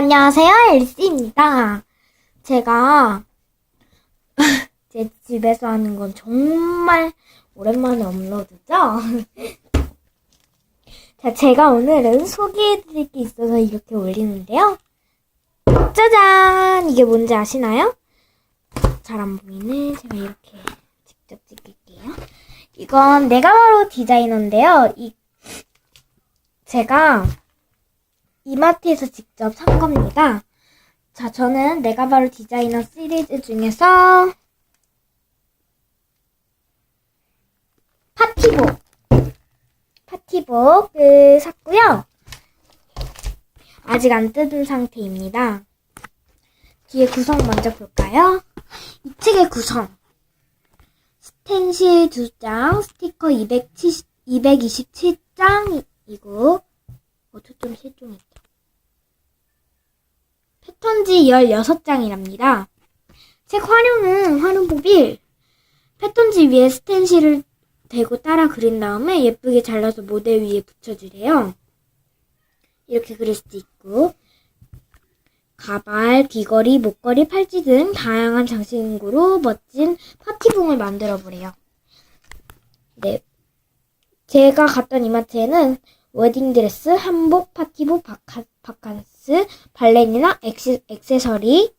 안녕하세요, 엘씨입니다. 제가 제 집에서 하는 건 정말 오랜만에 업로드죠? 자, 제가 오늘은 소개해드릴 게 있어서 이렇게 올리는데요. 짜잔! 이게 뭔지 아시나요? 잘 안 보이네. 제가 이렇게 직접 찍을게요. 이건 내가 바로 디자이너인데요. 이, 제가 이마트에서 직접 산 겁니다. 자, 저는 내가 바로 디자이너 시리즈 중에서 파티복, 파티복을 샀고요. 아직 안 뜯은 상태입니다. 뒤에 구성 먼저 볼까요? 이 책의 구성. 스텐실 2장, 스티커 270, 227장이고, 어, 초점 실종했다. 패턴지 16장이랍니다. 책 활용은 활용법이 패턴지 위에 스텐실을 대고 따라 그린 다음에 예쁘게 잘라서 모델 위에 붙여주래요. 이렇게 그릴 수도 있고 가발, 귀걸이, 목걸이, 팔찌 등 다양한 장식으로 멋진 파티붕을 만들어 보래요. 네. 제가 갔던 이마트에는 웨딩드레스, 한복, 파티복, 바카, 바칸스, 발렌이나 액시, 액세서리,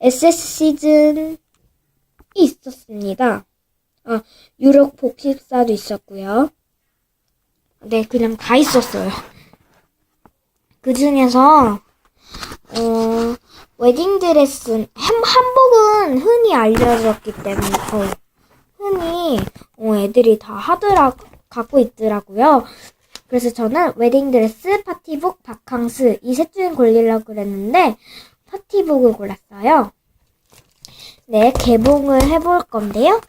SS 시즌이 있었습니다. 아, 유력 복식사도 있었고요. 네, 그냥 다 있었어요. 그 중에서, 어, 웨딩 드레스, 한, 한복은 흔히 알려졌기 때문에, 어, 흔히, 어, 애들이 다 하더라, 갖고 있더라고요. 그래서 저는 웨딩드레스, 파티복, 바캉스 이 셋 중에 고르려고 그랬는데 파티복을 골랐어요. 네, 개봉을 해볼 건데요.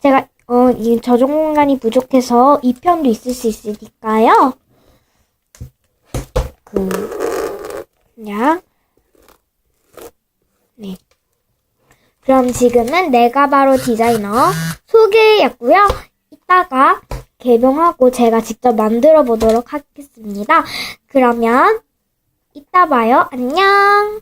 제가 어, 이 저장 공간이 부족해서 2편도 있을 수 있으니까요. 그 그냥 네. 그럼 지금은 내가 바로 디자이너 소개였고요. 이따가 개봉하고 제가 직접 만들어 보도록 하겠습니다. 그러면 이따 봐요. 안녕.